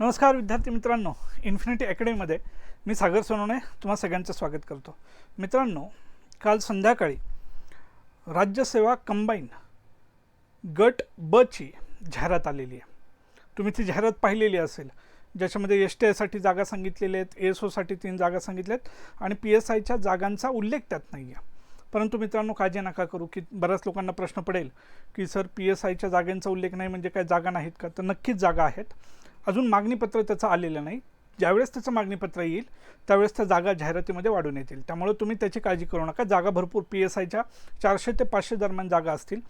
नमस्कार विद्यार्थी मित्रांनो इन्फिनिटी अकॅडमीमध्ये मी सागर सोनवणे तुम्हा सगळ्यांचं स्वागत करतो. मित्रांनो काल संध्याकाळी राज्यसेवा कंबाईन गट ब ची जाहिरात आलेली आहे. तुम्ही ती जाहिरात पाहिलेली असेल ज्याच्यामध्ये एस टी आयसाठी जागा सांगितलेल्या आहेत एस ओसाठी तीन जागा सांगितल्या आहेत आणि पी एस आयच्या जागांचा उल्लेख त्यात नाही आहे परंतु मित्रांनो काळजी नका करू की बऱ्याच लोकांना प्रश्न पडेल की सर पी एस आयच्या जागांचा उल्लेख नाही म्हणजे काय जागा नाहीत का? तर नक्कीच जागा आहेत. अजून मागणीपत्र त्याचं आलेलं नाही. ज्यावेळेस त्याचं मागणीपत्र येईल त्यावेळेस त्या जागा जाहिरातीमध्ये वाढून येतील. त्यामुळे तुम्ही त्याची काळजी करू नका. जागा भरपूर पी एस आयच्या चारशे ते पाचशे दरम्यान जागा असतील.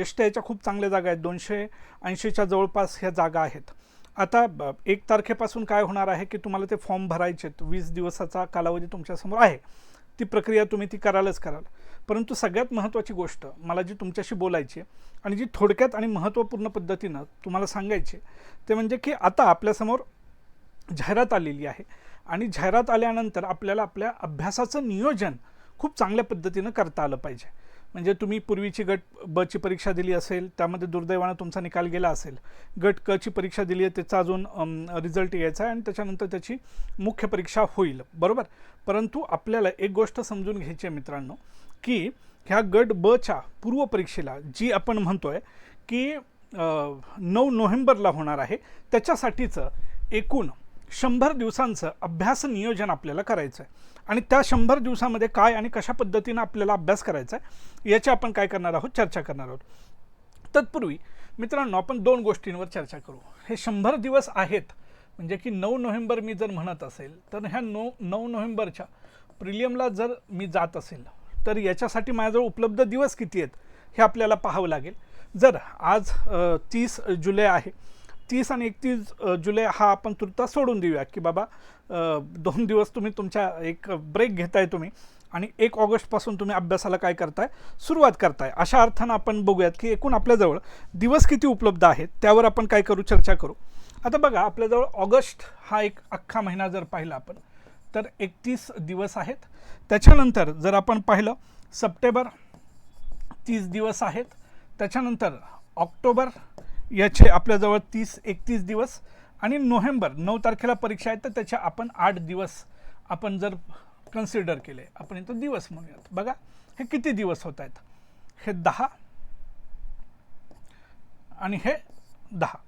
एस टी आयच्या खूप चांगल्या जागा आहेत. दोनशे ऐंशीच्या जवळपास ह्या जागा आहेत. आता ब- एक तारखेपासून काय होणार आहे की तुम्हाला ते फॉर्म भरायचे आहेत वीस दिवसाचा कालावधी तुमच्यासमोर आहे. ती प्रक्रिया तुम्ही ती करालच कराल. परंतु सगळ्यात महत्त्वाची गोष्ट मला जी तुमच्याशी बोलायची आहे आणि जी थोडक्यात आणि महत्त्वपूर्ण पद्धतीनं तुम्हाला सांगायची ते म्हणजे की आता आपल्यासमोर जाहिरात आलेली आहे आणि जाहिरात आल्यानंतर आपल्याला आपल्या अभ्यासाचं नियोजन खूप चांगल्या पद्धतीनं करता आलं पाहिजे. म्हणजे तुम्ही पूर्वीची गट ब ची परीक्षा दिली असेल त्यामध्ये दुर्दैवानं तुमचा निकाल गेला असेल. गट क ची परीक्षा दिली आहे त्याचा अजून रिझल्ट यायचा आहे आणि त्याच्यानंतर त्याची मुख्य परीक्षा होईल. बरोबर? परंतु आपल्याला एक गोष्ट समजून घ्यायची आहे मित्रांनो की ह्या गट ब च्या पूर्वपरीक्षेला जी आपण म्हणतो आहे की नऊ नोव्हेंबरला होणार आहे त्याच्यासाठीचं एकूण शंभर दिवसांचं अभ्यास नियोजन आपल्याला करायचं आहे आणि त्या शंभर दिवसामध्ये काय आणि कशा पद्धतीनं आपल्याला अभ्यास करायचा आहे याची आपण काय करणार आहोत? चर्चा करणार आहोत. तत्पूर्वी मित्रांनो आपण दोन गोष्टींवर चर्चा करू. हे शंभर दिवस आहेत म्हणजे की नऊ नोव्हेंबर मी जर म्हणत असेल तर ह्या नऊ नऊ नोव्हेंबरच्या प्रिलियमला जर मी जात असेल तर याच्यासाठी माझ्याजवळ उपलब्ध दिवस किती आहेत हे आपल्याला पाहावं लागेल. जर आज तीस जुलै आहे तीस आणि एकतीस जुलै हा आपण तुर्ता सोडून देऊया की बाबा दोन दिवस तुम्ही तुमच्या एक ब्रेक घेताय तुम्ही आणि एक ऑगस्टपासून तुम्ही अभ्यासाला काय करताय? सुरुवात करताय. अशा अर्थानं आपण बघूयात की एकूण आपल्याजवळ दिवस किती उपलब्ध आहेत? त्यावर आपण काय करू? चर्चा करू. आता बघा आपल्याजवळ ऑगस्ट हा एक अख्खा महिना जर पाहिला आपण तर एकतीस दिवस आहेत. त्याच्यानंतर जर आपण पाहिलं सप्टेंबर तीस दिवस आहेत. त्याच्यानंतर ऑक्टोबर याचे आपल्याजवळ तीस एकतीस दिवस आणि नोव्हेंबर नऊ तारखेला परीक्षा आहे तर त्याच्या आपण आठ दिवस आपण जर कन्सिडर केले आपण इथं दिवस म्हणूयात. बघा हे किती दिवस होत आहेत? हे दहा आणि हे दहा.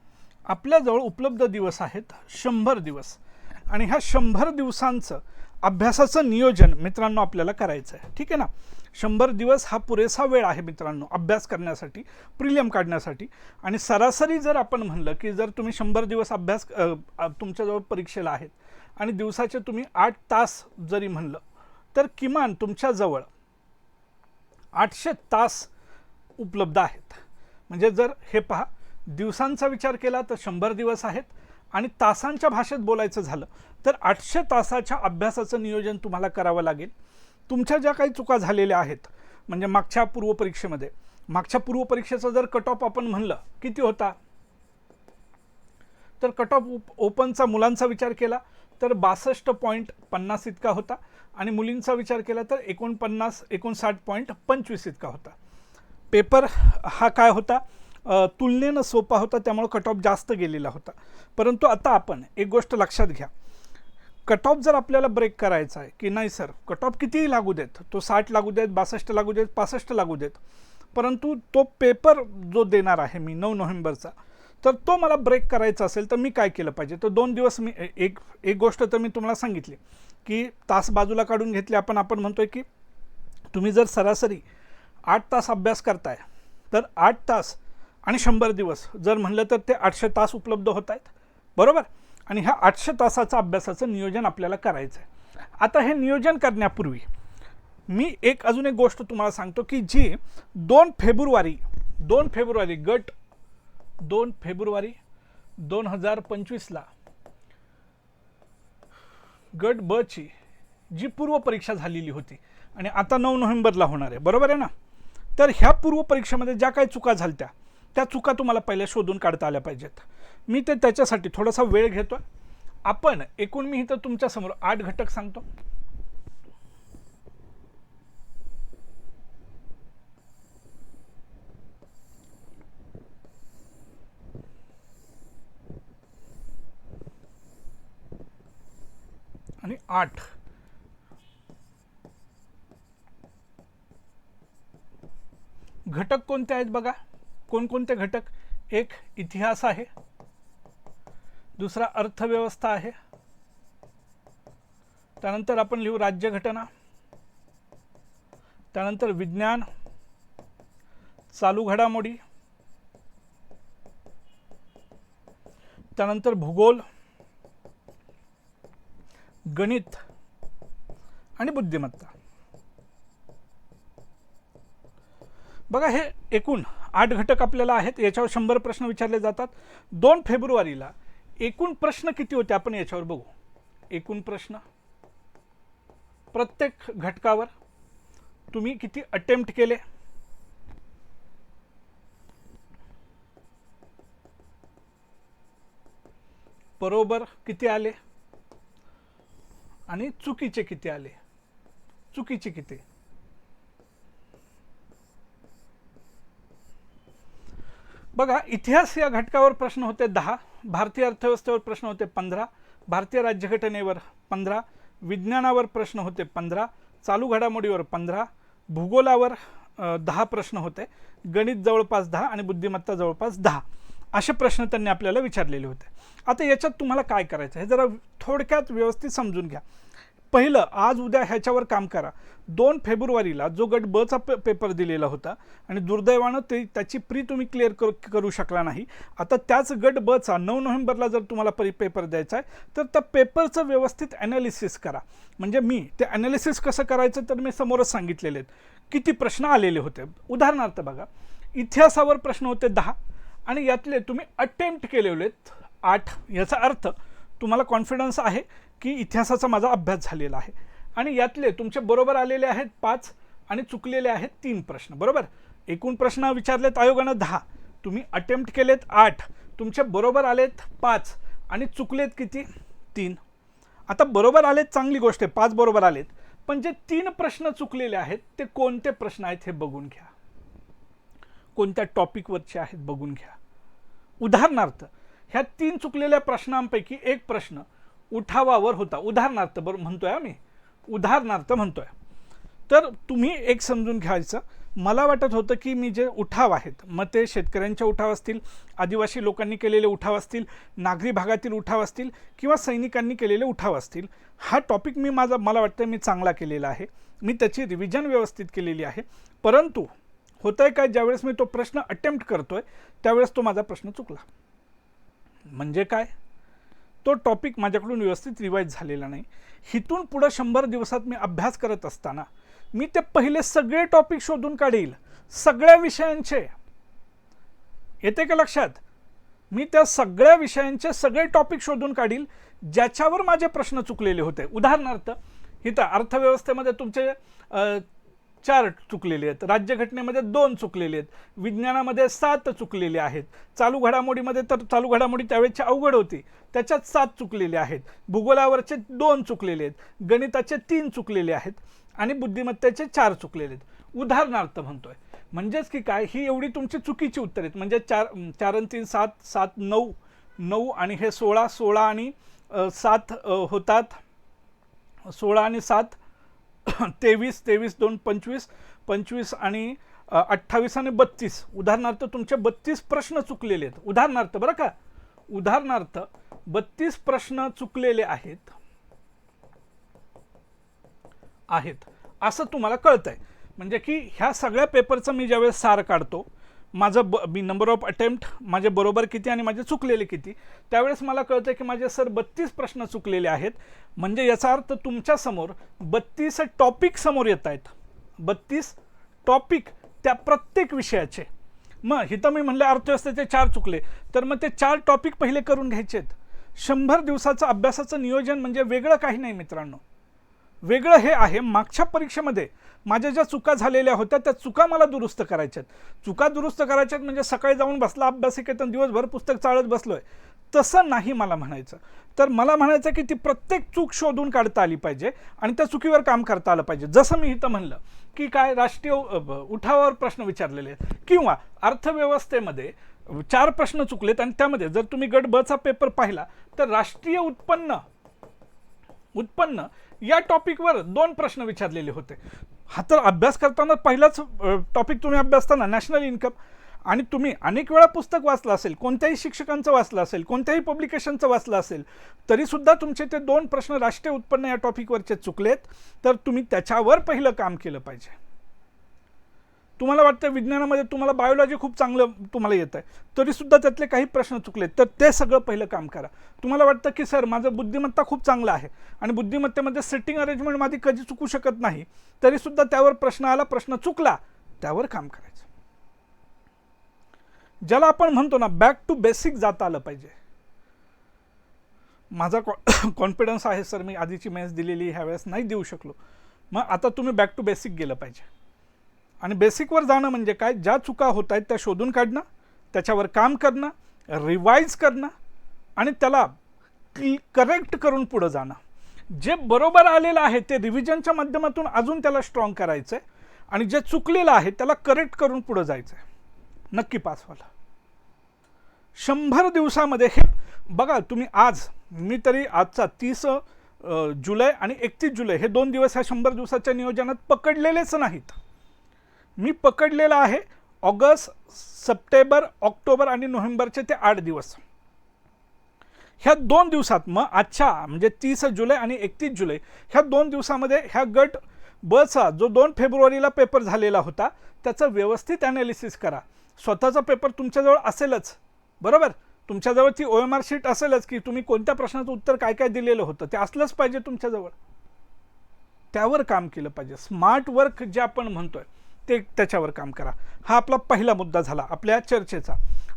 आपल्याजवळ उपलब्ध दिवस आहेत शंभर दिवस. आणि ह्या शंभर दिवसांचं अभ्यासाचं नियोजन मित्रांनो आपल्याला करायचं आहे ठीक आहे ना? शंभर दिवस हा पुरेसा वेळ आहे मित्रांनो अभ्यास करण्यासाठी प्रिलियम काढण्यासाठी. आणि सरासरी जर आपण म्हणलं की जर तुम्ही शंभर दिवस अभ्यास तुमच्याजवळ परीक्षेला आहेत आणि दिवसाचे तुम्ही आठ तास जरी म्हणलं तर किमान तुमच्याजवळ आठशे तास उपलब्ध आहेत. म्हणजे जर हे पहा दिवसांचा विचार केला तर शंभर दिवस आहेत आणि तासांच्या भाषेत बोलायचं झालं तर आठशे तासाच्या अभ्यासाचं नियोजन तुम्हाला करावं लागेल. तुमच्या ज्या काही चुका झालेल्या आहेत म्हणजे मागच्या पूर्वपरीक्षेमध्ये मागच्या पूर्वपरीक्षेचा जर कट ऑफ आपण म्हणलं किती होता? तर कट ऑफ ओपनचा मुलांचा विचार केला तर बासष्ट पॉईंट पन्नास इतका होता आणि मुलींचा विचार केला तर एकोणपन्नास एकोणसाठ पॉईंट पंचवीस इतका होता. पेपर हा काय होता? तुलनेनं सोपा होता त्यामुळे कट ऑफ जास्त गेलेला होता. परंतु आता आपण एक गोष्ट लक्षात घ्या. कट ऑफ जर आपल्याला ब्रेक करायचा आहे की नाही सर कट ऑफ कितीही लागू देत तो साठ लागू देत बासष्ट लागू देत पासष्ट लागू देत परंतु तो पेपर जो देणार आहे मी नऊ नोव्हेंबरचा तर तो मला ब्रेक करायचा असेल तर मी काय केलं पाहिजे? तर दोन दिवस मी ए- एक एक गोष्ट तर मी तुम्हाला सांगितली की तास बाजूला काढून घेतले आपण आपण म्हणतोय की तुम्ही जर सरासरी आठ तास अभ्यास करताय तर आठ तास आणि शंभर दिवस. जर म्हणलं तर ते आठशे तास उपलब्ध होत आहेत. बरोबर? आणि ह्या आठशे तासाचं अभ्यासाचं नियोजन आपल्याला करायचं आहे आता हे नियोजन करण्यापूर्वी मी एक अजून एक गोष्ट तुम्हाला सांगतो की जी दोन फेब्रुवारी दोन फेब्रुवारी गट दोन फेब्रुवारी दोन हजार पंचवीसला गट ब ची जी पूर्वपरीक्षा झालेली होती आणि आता नऊ नोव्हेंबरला होणार आहे. बरोबर आहे ना? तर ह्या पूर्वपरीक्षेमध्ये ज्या काही चुका झाल्या त्या चुका तुम्हाला पहिल्या शोधून काढता आल्या पाहिजेत. मी ते त्याच्यासाठी थोडासा वेळ घेतो आपण एकूण मी इथं तुमच्यासमोर आठ घटक सांगतो. आणि आठ. घटक कोणते आहेत बघा? कोणकोणते घटक एक इतिहास आहे दुसरा अर्थव्यवस्था आहे त्यानंतर आपण लिहू राज्यघटना त्यानंतर विज्ञान चालू घडामोडी त्यानंतर भूगोल गणित आणि बुद्धिमत्ता. बघा हे एकूण आठ घटक आपल्याला आहेत याच्यावर शंभर प्रश्न विचारले जातात. दोन फेब्रुवारीला एकूण प्रश्न किती होते? आपण याच्यावर बघू. एकूण प्रश्न. प्रत्येक घटकावर तुम्ही किती अटेम्प्ट केले? बरोबर किती आले? आणि चुकीचे किती आले? चुकीचे किती? बघा इतिहास या घटकावर प्रश्न होते दहा भारतीय अर्थव्यवस्थेवर प्रश्न होते पंधरा भारतीय राज्यघटनेवर पंधरा विज्ञानावर प्रश्न होते पंधरा चालू घडामोडीवर पंधरा भूगोलावर दहा प्रश्न होते गणित जवळपास दहा आणि बुद्धिमत्ता जवळपास दहा असे प्रश्न त्यांनी आपल्याला विचारलेले होते. आता याच्यात तुम्हाला काय करायचं हे जरा थोडक्यात व्यवस्थित समजून घ्या. पहिलं आज उद्या ह्याच्यावर काम करा. दोन फेब्रुवारीला जो गट बचा पे पेपर दिलेला होता आणि दुर्दैवानं ते त्याची प्री तुम्ही क्लिअर करू करू शकला नाही. आता त्याच गट बचा नऊ नोव्हेंबरला जर तुम्हाला परी पेपर द्यायचा आहे तर त्या पेपरचं व्यवस्थित ॲनालिसिस करा. म्हणजे मी ते ॲनालिसिस कसं करायचं तर मी समोरच सांगितलेले आहेत. किती प्रश्न आलेले होते. उदाहरणार्थ बघा इतिहासावर प्रश्न होते दहा आणि यातले तुम्ही अटेम्प्ट केलेले आहेत आठ. याचा अर्थ तुम्हाला कॉन्फिडन्स आहे की इतिहासाचा माझा अभ्यास झालेला आहे. आणि यातले तुमचे बरोबर आलेले आहेत पाच आणि चुकलेले आहेत तीन प्रश्न. बरोबर? एकूण प्रश्न विचारलेत आयोगानं दहा. तुम्ही अटेम्प्ट केलेत आठ. तुमचे बरोबर आलेत पाच. आणि चुकलेत किती? तीन. आता बरोबर आलेत चांगली गोष्ट आहे पाच बरोबर आलेत. पण जे तीन प्रश्न चुकलेले आहेत ते कोणते प्रश्न आहेत हे बघून घ्या. कोणत्या टॉपिकवरचे आहेत बघून घ्या. उदाहरणार्थ ह्या तीन चुकलेल्या प्रश्नांपैकी एक प्रश्न उठावावर होता. उदाहरणार्थ बरं म्हणतोय आम्ही. उदाहरणार्थ म्हणतोय. तर तुम्ही एक समजून घ्यायचं. मला वाटत होतं की मी जे उठाव आहेत मग ते शेतकऱ्यांचे उठाव असतील आदिवासी लोकांनी केलेले उठाव असतील नागरी भागातील उठाव असतील किंवा सैनिकांनी केलेले उठाव असतील हा टॉपिक मी माझा मला वाटतं मी चांगला केलेला आहे. मी त्याची रिव्हिजन व्यवस्थित केलेली आहे. परंतु होतं आहे काय ज्यावेळेस मी तो प्रश्न अटेम्प्ट करतोय त्यावेळेस तो माझा प्रश्न चुकला. म्हणजे काय? तो टॉपिक माझ्याकडून व्यवस्थित रिवाईज झालेला नाही. हिथून पुढं शंभर दिवसात मी अभ्यास करत असताना मी ते पहिले सगळे टॉपिक शोधून काढील. सगळ्या विषयांचे. येते का लक्षात? मी त्या सगळ्या विषयांचे सगळे टॉपिक शोधून काढील ज्याच्यावर माझे प्रश्न चुकलेले होते. उदाहरणार्थ इथं अर्थव्यवस्थेमध्ये तुमचे चार चुकलेले आहेत. राज्यघटनेमध्ये दोन चुकलेले आहेत. विज्ञानामध्ये सात चुकलेले आहेत. चालू घडामोडीमध्ये तर चालू घडामोडी त्यावेळेची अवघड होती. त्याच्यात सात चुकलेले आहेत. भूगोलावरचे दोन चुकलेले आहेत. गणिताचे तीन चुकलेले आहेत. आणि बुद्धिमत्तेचे चार चुकलेले आहेत. उदाहरणार्थ म्हणतोय. म्हणजेच की काय? ही एवढी तुमची चुकीची उत्तर आहेत. म्हणजे चार चार आणि तीन सात सात नऊ नऊ आणि हे सोळा सोळा आणि सात होतात. सोळा आणि सात तेवीस तेवीस दोन पंचवीस पंचवीस आणि अठ्ठावीस आणि बत्तीस. उदाहरणार्थ तुमचे बत्तीस प्रश्न चुकलेले आहेत. उदाहरणार्थ बरं का? उदाहरणार्थ बत्तीस प्रश्न चुकलेले आहेत. आहेत. असं तुम्हाला कळतंय. म्हणजे की ह्या सगळ्या पेपरचं मी ज्यावेळेस सार काढतो माझं ब मी नंबर ऑफ अटेम्प्ट माझे बरोबर किती आणि माझे चुकलेले किती? त्यावेळेस मला कळतं की माझे सर बत्तीस प्रश्न चुकलेले आहेत. म्हणजे याचा अर्थ तुमच्यासमोर बत्तीस टॉपिक समोर येत आहेत. बत्तीस टॉपिक त्या प्रत्येक विषयाचे. मग इथं मी म्हणलं अर्थव्यवस्थेचे चार चुकले. तर मग ते चार टॉपिक पहिले करून घ्यायचेत. शंभर दिवसाचं अभ्यासाचं नियोजन म्हणजे वेगळं काही नाही मित्रांनो. वेगळं हे आहे मागच्या परीक्षेमध्ये. माझ्या ज्या चुका झालेल्या होत्या त्या चुका मला दुरुस्त करायच्यात. चुका दुरुस्त करायच्यात म्हणजे सकाळी जाऊन बसला अभ्यासिकेतून दिवसभर पुस्तक चाळत बसलोय. तसं नाही मला म्हणायचं. तर मला म्हणायचं की ती प्रत्येक चूक शोधून काढता आली पाहिजे आणि त्या चुकीवर काम करता आलं पाहिजे. जसं मी इथं म्हणलं की काय राष्ट्रीय उठावावर प्रश्न विचारलेले आहेत किंवा अर्थव्यवस्थेमध्ये चार प्रश्न चुकलेत आणि त्यामध्ये जर तुम्ही गट बचा पेपर पाहिला तर राष्ट्रीय उत्पन्न उत्पन्न या टॉपिकवर दोन प्रश्न विचारलेले होते. हा तर अभ्यास करताना पहिलाच टॉपिक तुम्ही अभ्यासताना नॅशनल इन्कम. आणि तुम्ही अनेक वेळा पुस्तक वाचलं असेल कोणत्याही शिक्षकांचं वाचलं असेल कोणत्याही पब्लिकेशनचं वाचलं असेल तरीसुद्धा तुमचे ते दोन प्रश्न राष्ट्रीय उत्पन्न या टॉपिकवरचे चुकलेत. तर तुम्ही त्याच्यावर पहिलं काम केलं पाहिजे. तुम्हाला वाटतं विज्ञानामध्ये तुम्हाला बायोलॉजी खूप चांगलं तुम्हाला येतं आहे तरीसुद्धा त्यातले काही प्रश्न चुकले तर ते सगळं पहिलं काम करा. तुम्हाला वाटतं की सर माझं बुद्धिमत्ता खूप चांगलं आहे आणि बुद्धिमत्तेमध्ये सेटिंग अरेंजमेंट माझी कधी चुकू शकत नाही तरीसुद्धा त्यावर प्रश्न आला प्रश्न चुकला त्यावर काम करायचं. ज्याला आपण म्हणतो ना बॅक टू बेसिक जाता आलं पाहिजे. माझा कॉन्फिडन्स आहे सर मी आधीची मेन्स दिलेली ह्यावेळेस नाही देऊ शकलो. मग आता तुम्ही बॅक टू बेसिक गेलं पाहिजे. आणि बेसिकवर जाणं म्हणजे काय? ज्या चुका होत आहेत त्या शोधून काढणं त्याच्यावर काम करणं रिवाईज करणं आणि त्याला करेक्ट करून पुढं जाणं. जे बरोबर आलेलं आहे ते रिव्हिजनच्या माध्यमातून अजून त्याला स्ट्रॉंग करायचं आहे आणि जे चुकलेलं आहे त्याला करेक्ट करून पुढं जायचं आहे नक्की पास व्हायला शंभर दिवसामध्ये हे बघा तुम्ही आज मी तरी आजचा तीस जुलै आणि एकतीस जुलै हे दोन दिवस ह्या शंभर दिवसाच्या नियोजनात पकडलेलेच नाहीत. मी पकडलेला आहे ऑगस्ट सप्टेंबर ऑक्टोबर आणि नोव्हेंबरचे ते आठ दिवस. ह्या दोन दिवसात मग आजच्या म्हणजे तीस जुलै आणि एकतीस जुलै ह्या दोन दिवसामध्ये ह्या गट बचा जो दोन फेब्रुवारीला पेपर झालेला होता त्याचं व्यवस्थित ॲनालिसिस करा. स्वतःचा पेपर तुमच्याजवळ असेलच बरोबर? तुमच्याजवळ ती ओ एम आर शीट असेलच की तुम्ही कोणत्या प्रश्नाचं उत्तर काय काय दिलेलं होतं ते असलंच पाहिजे तुमच्याजवळ. त्यावर काम केलं पाहिजे. स्मार्ट वर्क जे आपण म्हणतोय ते त्याच्यावर काम करा. हा आपला पहिला मुद्दा झाला आपल्या चर्चेचा.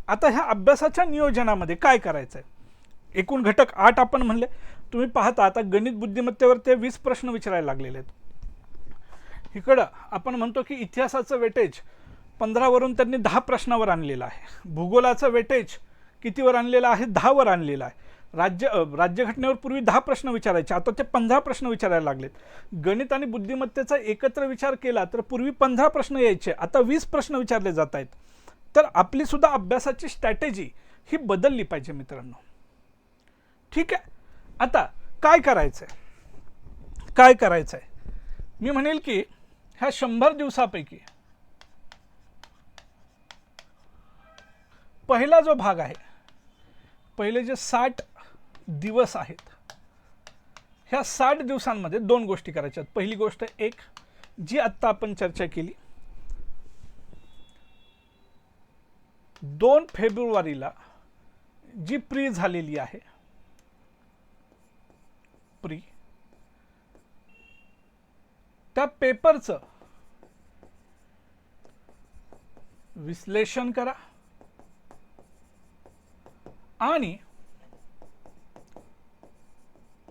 आता ह्या अभ्यासाच्या नियोजनामध्ये काय करायचं आहे एकूण घटक आठ आपण म्हणले. तुम्ही पाहता आता गणित बुद्धिमत्तेवर ते वीस प्रश्न विचारायला लागलेले आहेत. इकडं आपण म्हणतो की इतिहासाचं वेटेज पंधरावरून त्यांनी दहा प्रश्नावर आणलेलं आहे. भूगोलाचं वेटेज कितीवर आणलेलं आहे? दहावर आणलेलं आहे. राज्य राज्यघटनेवर पूर्वी दहा प्रश्न विचारायचे आता ते पंधरा प्रश्न विचारायला लागलेत. गणित आणि बुद्धिमत्तेचा एकत्र विचार केला तर पूर्वी पंधरा प्रश्न यायचे आता वीस प्रश्न विचारले जात आहेत. तर आपली सुद्धा अभ्यासाची स्ट्रॅटेजी ही बदलली पाहिजे मित्रांनो. ठीक आहे? आता काय करायचं आहे काय करायचं आहे मी म्हणेल की ह्या शंभर दिवसापैकी पहिला जो भाग आहे पहिले जे साठ दिवस आहेत. ह्या साठ दिवसांमध्ये दोन गोष्टी करायच्या आहेत पहिली गोष्ट एक जी आत्ता आपण चर्चा केली दोन फेब्रुवारीला जी प्री झालेली आहे प्री त्या पेपरचं विश्लेषण करा आणि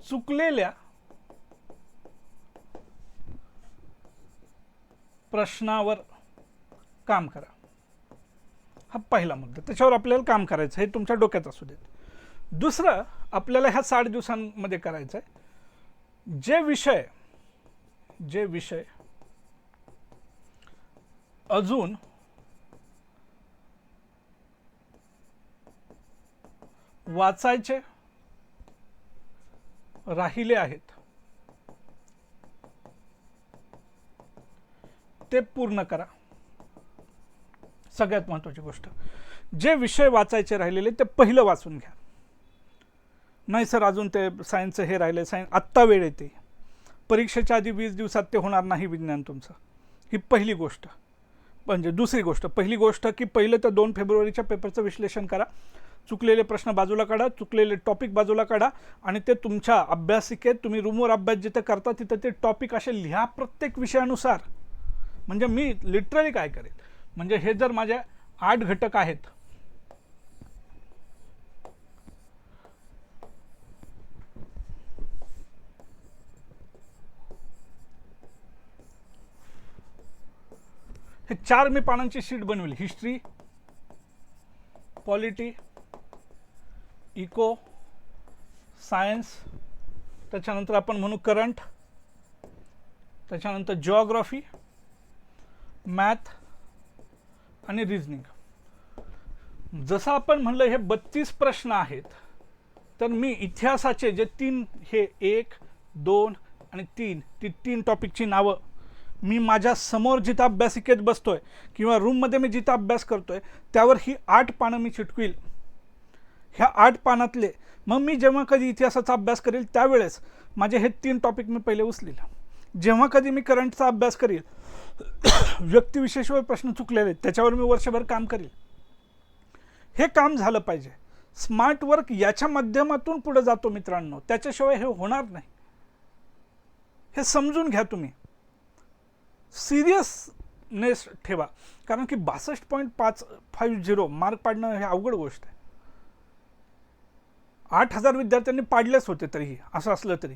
चुकलेल्या प्रश्नावर काम करा. हा पहिला मुद्दा. त्याच्यावर आपल्याला काम करायचं हे तुमच्या डोक्यात असू देत. दुसरं आपल्याला ह्या साठ दिवसांमध्ये करायचं आहे. जे विषय जे विषय अजून वाचायचे राहिले आहेत. ते पूर्ण करा. सगळ्यात महत्वाची गोष्ट. जे विषय वाचायचे राहिलेले ते पहिलं वाचून घ्या. नाही सर अजून ते सायन्सचं हे राहिले. सायन्स आत्ता वेळ येते. परीक्षेच्या आधी वीस दिवसात ते होणार नाही विज्ञान तुमचं. ही पहिली गोष्ट. म्हणजे दुसरी गोष्ट. पहिली गोष्ट की पहिलं तर दोन फेब्रुवारीच्या पेपरचं विश्लेषण करा. चुकलेले प्रश्न बाजूला काढा चुकलेले टॉपिक बाजूला काढा आणि ते तुमच्या अभ्यासिकेत तुम्ही रूमवर अभ्यास जिथं करता तिथं ते टॉपिक असे लिहा प्रत्येक विषयानुसार. म्हणजे मी लिटरली काय करेन म्हणजे हे जर माझे आठ घटक आहेत हे चार मी पानांची शीट बनवली. हिस्ट्री पॉलिटी इको सायन्स त्याच्यानंतर आपण म्हणू करंट त्याच्यानंतर जॉग्रॉफी मॅथ आणि रिजनिंग जसं आपण म्हणलं हे बत्तीस प्रश्न आहेत तर मी इतिहासाचे जे तीन हे एक दोन आणि तीन ती तीन टॉपिकची नावं मी माझ्यासमोर जिथं अभ्यासिकेत बसतोय किंवा रूममध्ये मी जिथं अभ्यास करतोय त्यावर ही आठ पानं मी चिटकवील. ह्या आठ पानातले. मग मी जेव्हा कधी इतिहासाचा अभ्यास करेल त्यावेळेस माझे हे तीन टॉपिक मी पहिले उचलेल. जेव्हा कधी मी करंटचा अभ्यास करील व्यक्तिविशेषवर प्रश्न चुकलेले आहेत, त्याच्यावर मी वर्षभर काम करेल. हे काम झालं पाहिजे. स्मार्ट वर्क याच्या माध्यमातून पुढे जातो मित्रांनो. त्याच्याशिवाय हे होणार नाही. हे समजून घ्या तुम्ही. सिरियसनेस ठेवा. कारण की बासष्ट पॉईंट पाच फाईव्ह झिरो मार्क पाडणं हे अवघड गोष्ट आहे. आठ हजार विद्यार्थ्यांनी पाडलेच होते तरीही असं असलं तरी.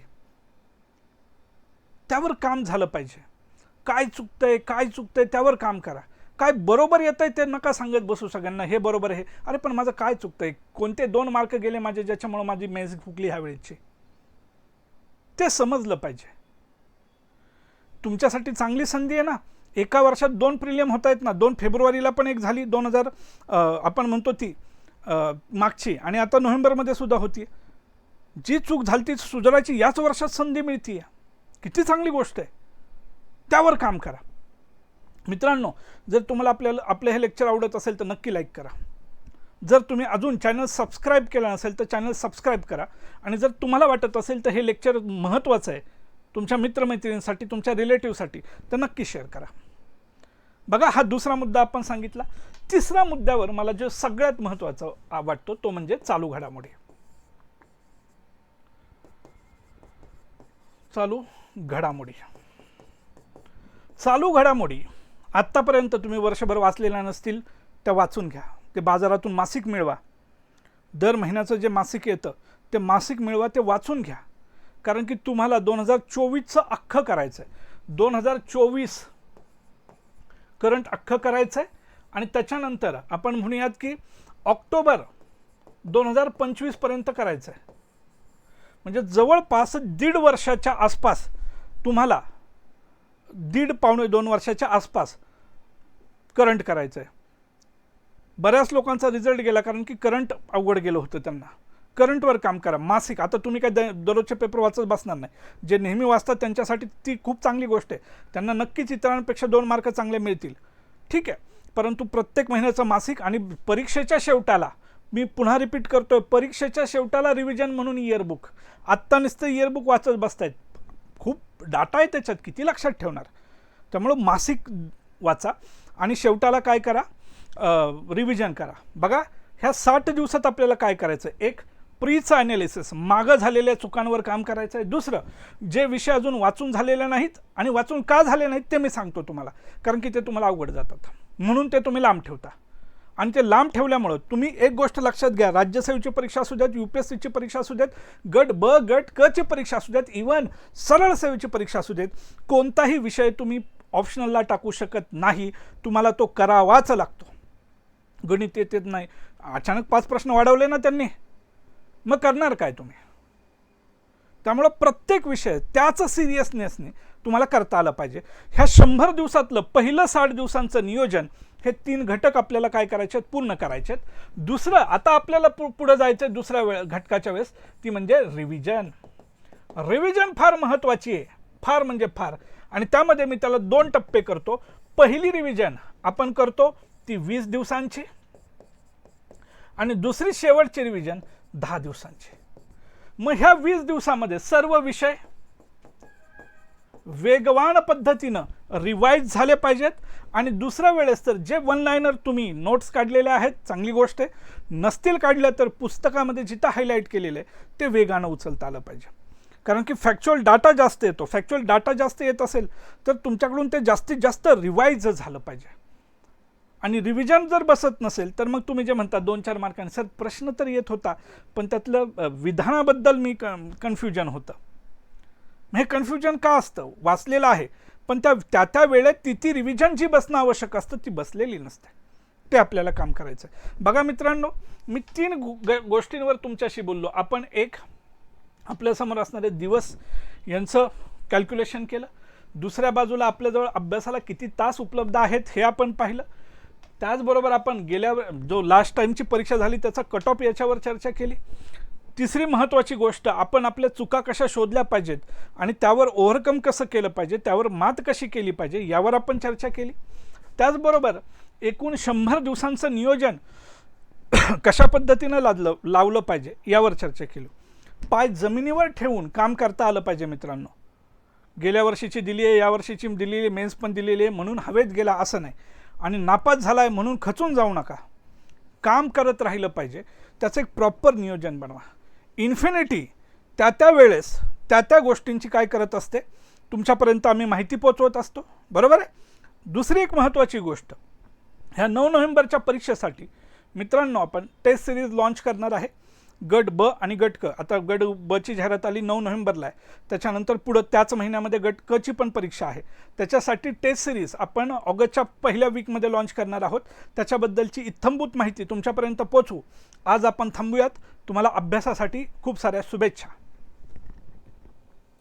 त्यावर काम झालं पाहिजे. काय चुकतंय काय चुकतंय त्यावर काम करा. काय बरोबर येत आहे ते नका सांगत बसू सगळ्यांना हे बरोबर आहे. अरे पण माझं काय चुकतंय? कोणते दोन मार्क गेले माझे ज्याच्यामुळे माझी मेन्स फुकली ह्या वेळेची? ते समजलं पाहिजे. तुमच्यासाठी चांगली संधी आहे ना. एका वर्षात दोन प्रिलियम होत आहेत ना. दोन फेब्रुवारीला पण एक झाली. दोन हजार आपण म्हणतो ती मागची आणि आता नोव्हेंबरमध्ये सुद्धा होती. जी चूक झाली ती सुधारायची याच वर्षात संधी मिळते किती चांगली गोष्ट आहे. त्यावर काम करा. मित्रांनो जर तुम्हाला आपल्याला आपलं हे लेक्चर आवडत असेल तर नक्की लाईक करा. जर तुम्ही अजून चॅनल सबस्क्राईब केलं नसेल तर चॅनल सबस्क्राईब करा. आणि जर तुम्हाला वाटत असेल तर हे लेक्चर महत्त्वाचं आहे तुमच्या मित्रमैत्रिणींसाठी तुमच्या रिलेटिव्हसाठी तर नक्की शेअर करा. बघा हा दुसरा मुद्दा आपण सांगितला. तिसरा मुद्द्यावर मला जो सगळ्यात महत्त्वाचा वाटतो तो म्हणजे चालू घडामोडी. चालू घडामोडी. चालू घडामोडी आत्तापर्यंत तुम्ही वर्षभर वाचलेल्या नसतील त्या वाचून घ्या. ते बाजारातून मासिक मिळवा. दर महिन्याचं जे मासिक येतं ते मासिक मिळवा ते वाचून घ्या. कारण की तुम्हाला दोन हजार चोवीसचं अख्खं करायचं आहे दोन हजार चोवीस करंट अख्खं करायचं आहे आणि त्याच्यानंतर आपण म्हणूयात की ऑक्टोबर दोन हजार पंचवीसपर्यंत करायचं आहे म्हणजे जवळपास दीड वर्षाच्या आसपास तुम्हाला दीड पावणे दोन वर्षाच्या आसपास करंट करायचं आहे बऱ्याच लोकांचा रिझल्ट गेला कारण की करंट अवघड गेलं होतं त्यांना. करंटवर काम करा. मासिक. आता तुम्ही काय द दररोजचे पेपर वाचत बसणार नाही. जे नेहमी वाचतात त्यांच्यासाठी ती खूप चांगली गोष्ट आहे. त्यांना नक्कीच इतरांपेक्षा दोन मार्क चांगले मिळतील. ठीक आहे. परंतु प्रत्येक महिन्याचं मासिक आणि परीक्षेच्या शेवटाला मी पुन्हा रिपीट करतोय परीक्षेच्या शेवटाला रिव्हिजन म्हणून इयरबुक आत्ता नुसतं इयरबुक वाचत बसतायत. खूप डाटा आहे त्याच्यात किती लक्षात ठेवणार? त्यामुळं मासिक वाचा आणि शेवटाला काय करा? रिव्हिजन करा. बघा ह्या साठ दिवसात आपल्याला काय करायचं? एक प्रीचं ॲनालिसिस मागं झालेल्या चुकांवर काम करायचं आहे. दुसरं जे विषय अजून वाचून झालेले नाहीत आणि वाचून का झाले नाहीत ते मी सांगतो तुम्हाला. कारण की ते तुम्हाला अवघड जातात. म्हणून ते तुम्ही लांब ठेवता. आणि ते लांब ठेवल्यामुळं तुम्ही एक गोष्ट लक्षात घ्या. राज्यसेवेची परीक्षा असू द्यात यू पी एस सीची परीक्षा असू द्यात गट ब गट क ची परीक्षा असू द्यात इवन सरळ सेवेची परीक्षा असू देत कोणताही विषय तुम्ही ऑप्शनलला टाकू शकत नाही. तुम्हाला तो करावाच लागतो. गणित येत येत नाही. अचानक पाच प्रश्न वाढवले ना त्यांनी. मग करणार काय तुम्ही? त्यामुळं प्रत्येक विषय त्याच सिरियसनेसने तुम्हाला करता आलं पाहिजे. ह्या शंभर दिवसातलं पहिलं साठ दिवसांचं नियोजन हे तीन घटक आपल्याला काय करायचे आहेत? पूर्ण करायचे आहेत. दुसरं आता आपल्याला पु पुढं जायचं आहे दुसऱ्या वेळ घटकाच्या वेळेस ती म्हणजे रिव्हिजन रिव्हिजन फार महत्त्वाची आहे. फार म्हणजे फार. आणि त्यामध्ये मी त्याला दोन टप्पे करतो. पहिली रिव्हिजन आपण करतो ती वीस दिवसांची. आणि दुसरी शेवटची रिव्हिजन दहा दिवसांची. मग ह्या वीस दिवसामध्ये सर्व विषय वेगवान पद्धतीनं रिवाईज झाले पाहिजेत. आणि दुसऱ्या वेळेस तर जे वन लाईनर तुम्ही नोट्स काढलेले आहेत चांगली गोष्ट आहे. नसतील काढल्या तर पुस्तकामध्ये जिथं हायलाईट केलेलं आहे ते वेगानं उचलता आलं पाहिजे. कारण की फॅक्च्युअल डाटा जास्त येतो. फॅक्च्युअल डाटा जास्त येत असेल तर तुमच्याकडून ते जास्तीत जास्त रिवाईज झालं पाहिजे. आणि रिव्हिजन जर बसत नसेल तर मग तुम्ही जे म्हणता दोन चार मार्कांनी. सर प्रश्न तर येत होता पण त्यातलं विधानाबद्दल मी क कन्फ्युजन होतं. हे कन्फ्युजन का असतं? वाचलेलं आहे. पण त्या त्या त्या वेळेत ती ती रिव्हिजन जी बसणं आवश्यक असतं ती बसलेली नसते. ते आपल्याला काम करायचं आहे बघा मित्रांनो मी तीन ग- गोष्टींवर तुमच्याशी बोललो. आपण एक आपल्यासमोर असणारे दिवस यांचं कॅल्क्युलेशन केलं. दुसऱ्या बाजूला आपल्याजवळ अभ्यासाला किती तास उपलब्ध आहेत हे आपण पाहिलं. त्याचबरोबर आपण गेल्या जो लास्ट टाईमची परीक्षा झाली त्याचा कट ऑफ याच्यावर चर्चा केली. तिसरी महत्त्वाची गोष्ट आपण आपल्या चुका कशा शोधल्या पाहिजेत आणि त्यावर ओव्हरकम कसं केलं पाहिजे त्यावर मात कशी केली पाहिजे यावर आपण चर्चा केली. त्याचबरोबर एकूण शंभर दिवसांचं नियोजन कशा पद्धतीनं लादलं लावलं पाहिजे यावर चर्चा केली. पाय जमिनीवर ठेवून काम करता आलं पाहिजे मित्रांनो. गेल्या वर्षीची दिली आहे या वर्षीची दिलेली आहे मेन्स पण दिलेली आहे म्हणून हवेत गेला असं नाही. आणि नापास झाला आहे म्हणून खचून जाऊ नका. काम करत राहिलं पाहिजे. त्याचं एक प्रॉपर नियोजन बनवा. इन्फिनिटी त्या त्या वेळेस त्या त्या गोष्टींची काय करत असते तुमच्यापर्यंत आम्ही माहिती पोचवत असतो. बरोबर आहे? दुसरी एक महत्त्वाची गोष्ट ह्या नऊ नोव्हेंबरच्या परीक्षेसाठी मित्रांनो आपण टेस्ट सिरीज लॉन्च करणार आहे. गट ब आणि गट क. आता गट बची जाहिरात आली नऊ नोव्हेंबरला आहे. त्याच्यानंतर पुढं त्याच महिन्यामध्ये गट कची पण परीक्षा आहे. त्याच्यासाठी टेस्ट सिरीज आपण ऑगस्टच्या पहिल्या वीकमध्ये लॉन्च करणार आहोत. त्याच्याबद्दलची इत्थंभूत माहिती तुमच्यापर्यंत पोचवू आज आपण थांबूयात. तुम्हाला अभ्यासासाठी खूप साऱ्या शुभेच्छा.